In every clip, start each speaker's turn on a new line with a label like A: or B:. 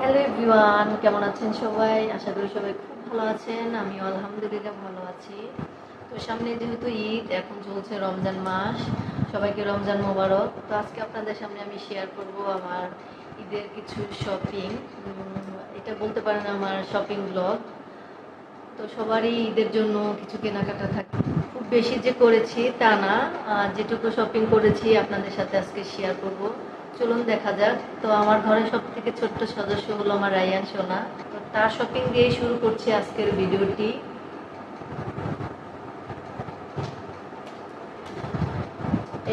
A: Hello everyone, কেমন আছেন সবাই? আশা করি সবাই খুব ভালো আছেন। আমিও আলহামদুলিল্লাহ ভালো আছি। তো সামনে যেহেতু ঈদ, এখন চলছে রমজান মাস, সবাইকে রমজান মোবারক। তো আজকে আপনাদের সামনে আমি শেয়ার করব আমার ঈদের কিছু শপিং এটা বলতে পারেন আমার শপিং ব্লগ তো সবারই ঈদের জন্য কিছু কেনাকাটা থাকে, খুব বেশি যে করেছি তা না। যেটুকু শপিং করেছি আপনাদের সাথে আজকে শেয়ার করব। চলুন দেখা যাক। তো আমার ঘরে সব থেকে ছোট্ট সদস্য হলো আমার রায়ান সোনা। তো তার শপিং দিয়ে শুরু করছি আজকের ভিডিওটি।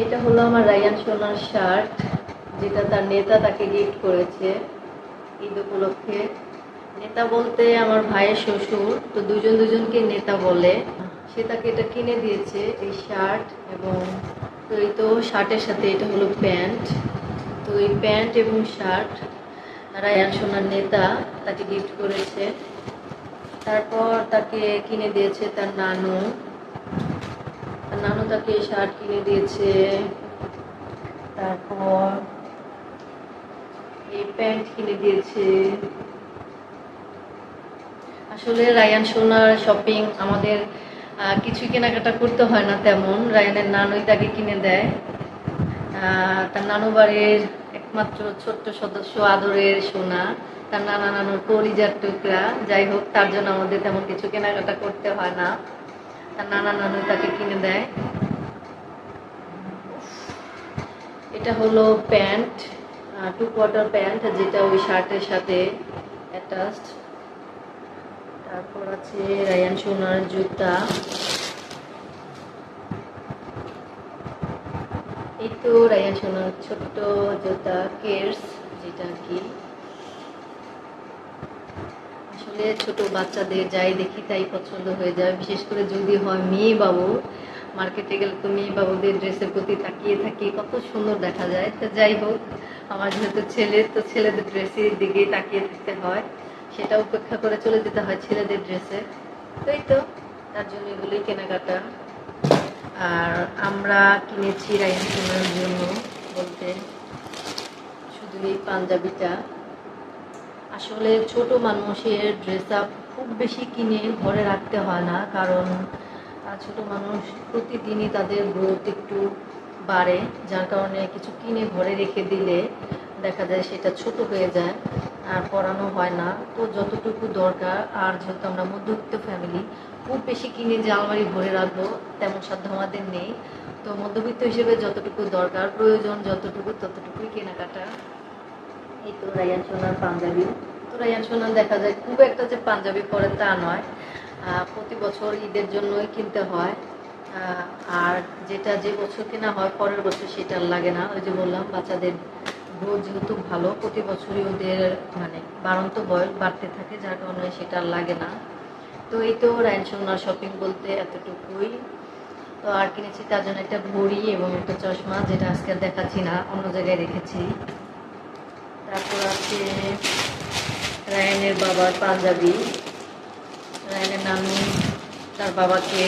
A: এটা হলো আমার রায়ান সোনার শার্ট যেটা তার নেতা তাকে গিফট করেছে ঈদ উপলক্ষে। নেতা বলতে আমার ভাইয়ের শ্বশুর, তো দুজন দুজনকে নেতা বলে। সে তাকে এটা কিনে দিয়েছে, এই শার্ট এবং তো এই তো শার্টের সাথে এটা হলো প্যান্ট। তো এই প্যান্ট এবং শার্ট রায়ান সোনার নেতা তাকে গিফট করেছে। তারপর তাকে কিনে দিয়েছে তার নানু। তার নানু তাকে শার্ট কিনে দিয়েছে। তারপর এই প্যান্ট কিনে দিয়েছে। আসলে রায়ান সোনার শপিং আমাদের কিছু কেনাকাটা করতে হয় না তেমন। রায়ানের নানুই তাকে কিনে দেয়। তার নানু বাড়ির একমাত্র ছোট্ট সদস্য আদরের সোনা, তার নানা নানুর কলিজার টুকরা। যাই হোক, তার জন্য আমাদের তেমন কিছু কেনাকাটা করতে হয় না। তার নানা নানু তাকে কিনে দেয়। এটা হলো প্যান্ট টু কোয়ার্টার প্যান্ট, যেটা ওই শার্টের সাথে অ্যাটাচড তারপর আছে রায়ান সোনার জুতা। তো রায়ান সোনার ছোট্ট জুতা কেয়ার্স যেটা কি। আসলে ছোট বাচ্চাদের যাই দেখি তাই পছন্দ হয়ে যায়। বিশেষ করে যদি হয় মেয়ে বাবু মার্কেটে গেলে তো মেয়ে বাবুদের ড্রেসের প্রতি তাকিয়ে থাকি, কত সুন্দর দেখা যায়। তো যাই হোক, আমার যেহেতু ছেলে, তো ছেলেদের ড্রেসের দিকে তাকিয়ে থাকতে হয়। সেটা উপেক্ষা করে চলে যেতে হয় ছেলেদের ড্রেসে। তো এই তো, তার জন্য এগুলোই কেনাকাটা। আর আমরা কিনেছি রাইন সোনার জন্য বলতে শুধু এই পাঞ্জাবিটা। আসলে ছোট মানুষের ড্রেস আপ খুব বেশি কিনে ঘরে রাখতে হয় না, কারণ ছোট মানুষ প্রতিদিনই তাদের গ্রোথ একটু বাড়ে, যার কারণে কিছু কিনে ঘরে রেখে দিলে দেখা যায় সেটা ছোট হয়ে যায়। আর পড়ানো হয় না। তো যতটুকু দরকার আর যেহেতু আমরা মধ্যবিত্ত ফ্যামিলি খুব বেশি কিনে যে আলমারি ভরে রাখব তেমন সাধ্য আমাদের নেই। তো মধ্যবিত্ত হিসেবে যতটুকু দরকার প্রয়োজন যতটুকু ততটুকুই কেনাকাটা। এই তো রায়ান সোনার পাঞ্জাবি। তো রায়ান সোনার দেখা যায় খুব একটা যে পাঞ্জাবি পরে তা নয়। আহ, প্রতি বছর ঈদের জন্যই কিনতে হয়। আহ, আর যেটা যে বছর কেনা হয় পরের বছর সেটা লাগে না। ওই যে বললাম বাচ্চাদের গ্রোথ যেহেতু ভালো, প্রতি বছরই ওদের মানে বাড়ন্ত বয়স বাড়তে থাকে, যার কারণে সেটা লাগে না। তো এই তো রায়ান সোনার শপিং বলতে এতটুকুই। তো আর কিনেছি তার জন্য একটা ঘড়ি এবং একটা চশমা, যেটা আজকে দেখাচ্ছি না, অন্য জায়গায় রেখেছি। তারপর আছে রায়নের বাবার পাঞ্জাবি। রায়নের নানু, তার বাবাকে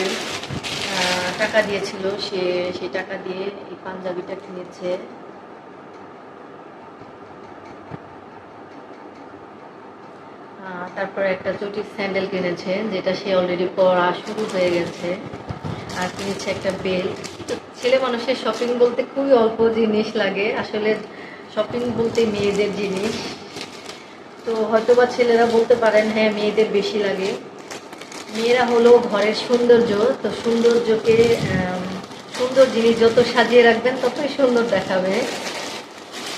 A: টাকা দিয়েছিল, সে সেই টাকা দিয়ে এই পাঞ্জাবিটা কিনেছে। তারপরে একটা চটির স্যান্ডেল কিনেছে, যেটা সে অলরেডি পরা শুরু হয়ে গেছে। আর কিনেছে একটা বেল্ট ছেলে মানুষের শপিং বলতে খুবই অল্প জিনিস লাগে। আসলে শপিং বলতে মেয়েদের জিনিস। তো হয়তোবা ছেলেরা বলতে পারেন হ্যাঁ মেয়েদের বেশি লাগে। মেয়েরা হলো ঘরের সৌন্দর্য। তো সৌন্দর্যকে সুন্দর জিনিস যত সাজিয়ে রাখবেন, ততই সুন্দর দেখাবে।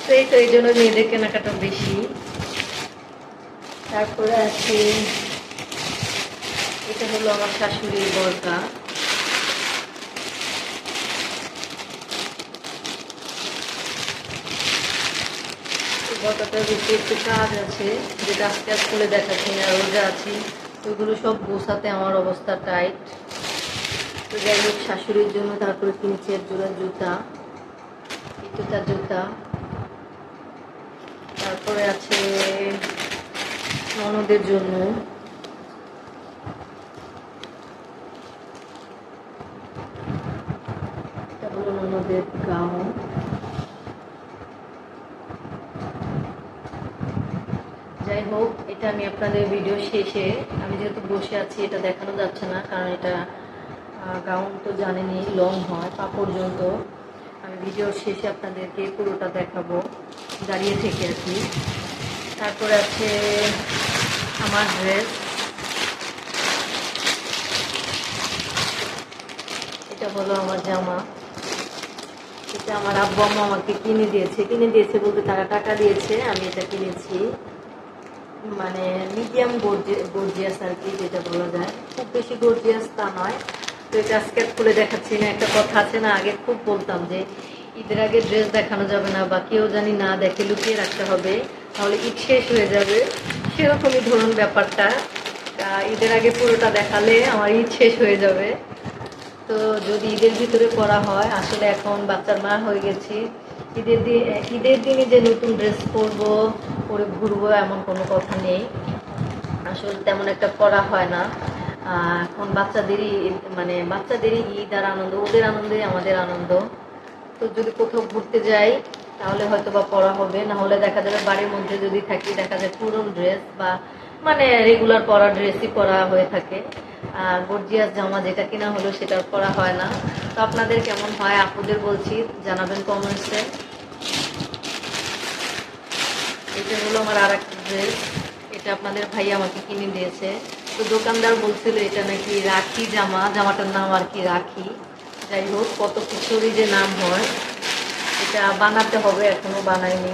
A: তো এই তো, এই জন্য মেয়েদের কেনাকাটা বেশি। তারপরে আছে, এটা হলো আমার শাশুড়ির বরকা। বরকাটার ভিতরে একটু কাজ আছে, যেটা আজকে আর খুলে দেখাচ্ছি না, রোজা আছি। তো ওগুলো সব গোছাতে আমার অবস্থা টাইট। তো যাই হোক, শাশুড়ির জন্য তারপরে কিনেছি এক জোড়া জুতা। তার জুতা। তারপরে আছে ননদের জন্য। এটা ননদের গাউন যাই হোক, এটা আমি আপনাদের ভিডিও শেষে, আমি যেহেতু বসে আছি, এটা দেখানো যাচ্ছে না, কারণ এটা গাউন তো জানেনি লং হয় পা পর্যন্ত আমি ভিডিও শেষে আপনাদেরকে পুরোটা দেখাবো, দাঁড়িয়ে থেকে কি। তারপরে আছে আমার ড্রেস এটা হলো আমার জামা। এটা আমার আব্বু আম্মা আমাকে কিনে দিয়েছে। কিনে দিয়েছে বলতে তারা টাকা দিয়েছে, আমি এটা কিনেছি। মানে মিডিয়াম গর্জিয়াস আর কি যেটা বলা যায়। খুব বেশি গর্জিয়াস তা নয়। তো এটা আজকে খুলে দেখাচ্ছি না। একটা কথা আছে না, আগে খুব বলতাম যে ঈদের আগে ড্রেস দেখানো যাবে না বা কেউ জানি না দেখে লুকিয়ে রাখতে হবে, তাহলে ঈদ শেষ হয়ে যাবে। সেরকমই ধরুন ব্যাপারটা। ঈদের আগে পুরোটা দেখালে আমার ঈদ শেষ হয়ে যাবে। তো যদি ঈদের ভিতরে করা হয়, আসলে এখন বাচ্চার মা হয়ে গেছি। ঈদের দিন ঈদের দিনে যে নতুন ড্রেস পরবো, পরে ঘুরবো, এমন কোনো কথা নেই। আসলে তেমন একটা করা হয় না। এখন বাচ্চাদেরই মানে বাচ্চাদেরই ঈদ আর আনন্দ, ওদের আনন্দই আমাদের আনন্দ। তো যদি কোথাও ঘুরতে যাই তাহলে হয়তো বা পরা হবে না হলে দেখা যাবে বাড়ির মধ্যে যদি থাকি, দেখা যায় পুরনো ড্রেস বা মানে রেগুলার পরা ড্রেসই পরা হয়ে থাকে। গর্জিয়াস জামা যেটা কিনা হলো সেটা পরা হয় না। তো আপনাদের কেমন হয়? আপুদের বলছি, জানাবেন কমেন্টসে এটা হলো আমার আর একটা ড্রেস এটা আপনাদের ভাই আমাকে কিনে দিয়েছে। তো দোকানদার বলছিল, এটা নাকি রাখি জামা? জামাটার নাম আর কি রাখি। যাই হোক, কত কিছুরই যে নাম হয়। এটা বানাতে হবে, এখনও বানাইনি।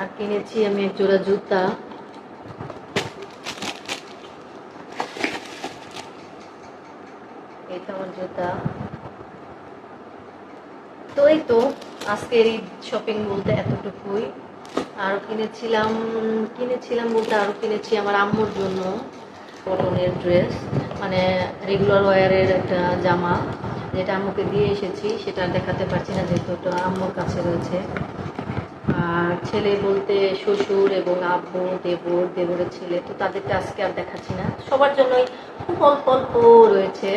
A: আর কিনেছি আমি এক জোড়া জুতা। এটা আমার জুতা। তো এই তো, আজকের ঈদ শপিং বলতে এতটুকুই। আরও কিনেছিলাম কিনেছিলাম বলতে আরও কিনেছি আমার আম্মুর জন্য। কটনের ড্রেস মানে রেগুলার ওয়ারের একটা জামা। যেটা আম্মুকে দিয়ে এসেছি, সেটা দেখাতে পারছি না যেহেতু ওটা আম্মুর কাছে রয়েছে। আর ছেলে বলতে শ্বশুর এবং আব্বু, দেবর, দেবরের ছেলে, তো তাদেরকে আজকে আর দেখাচ্ছি না। সবার জন্যই খুব অল্প অল্প রয়েছে।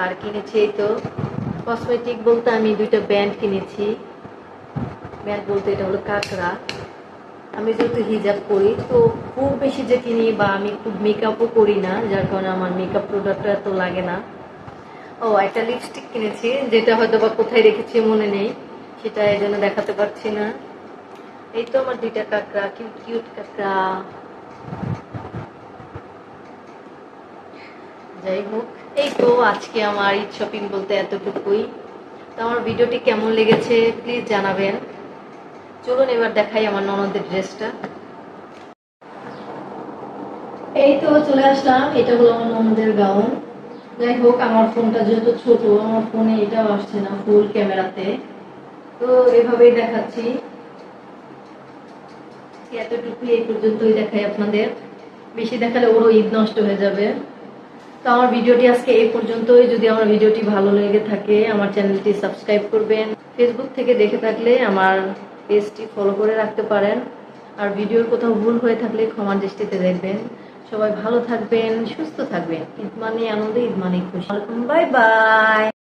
A: আর কিনেছি তো। কসমেটিক বলতে আমি দুইটা ব্যান্ড কিনেছি। ব্যান্ড বলতে এটা হলো কাঁকড়া। আমি যেহেতু হিজাব করি তো খুব বেশি যে কিনি বা আমি খুব মেকআপও করি না, যার কারণে আমার মেকআপ প্রোডাক্টটা এত লাগে না। ও, একটা লিপস্টিক কিনেছি, যেটা হয়তো বা কোথায় রেখেছি মনে নেই, সেটা এই জন্য দেখাতে পারছি না। এই তো আমার দুইটা কাঁকড়া কিউট কিউট কাঁকড়া। যাই হোক, এই তো আজকে আমার ঈদ শপিং বলতে এতটুকুই। তো আমার ভিডিওটি কেমন লেগেছে প্লিজ জানাবেন। চলুন এবার দেখাই আমার ননদের ড্রেসটা এই তো চলে আসলাম, এটা হলো আমার ননদের গাউন যাই হোক, আমার ফোনটা যেহেতু ছোট, আমার ফোনে এটাও আসছে না ফুল ক্যামেরাতে তো এভাবেই দেখাচ্ছি। এতটুকু এই পর্যন্তই দেখাই আপনাদের। বেশি দেখালে ওরও ঈদ নষ্ট হয়ে যাবে। তো আমার ভিডিওটি আজকে এই পর্যন্তই। যদি আমার ভিডিওটি ভালো লেগে থাকে, আমার চ্যানেলটি সাবস্ক্রাইব করবেন। ফেসবুক থেকে দেখে থাকলে আমার পেজটি ফলো করে রাখতে পারেন। আর ভিডিওর কোথাও ভুল হয়ে থাকলে ক্ষমার দৃষ্টিতে দেখবেন। সবাই ভালো থাকবেন সুস্থ থাকবেন। ঈদ মানে আনন্দ ঈদ মানে খুশি। Bye bye.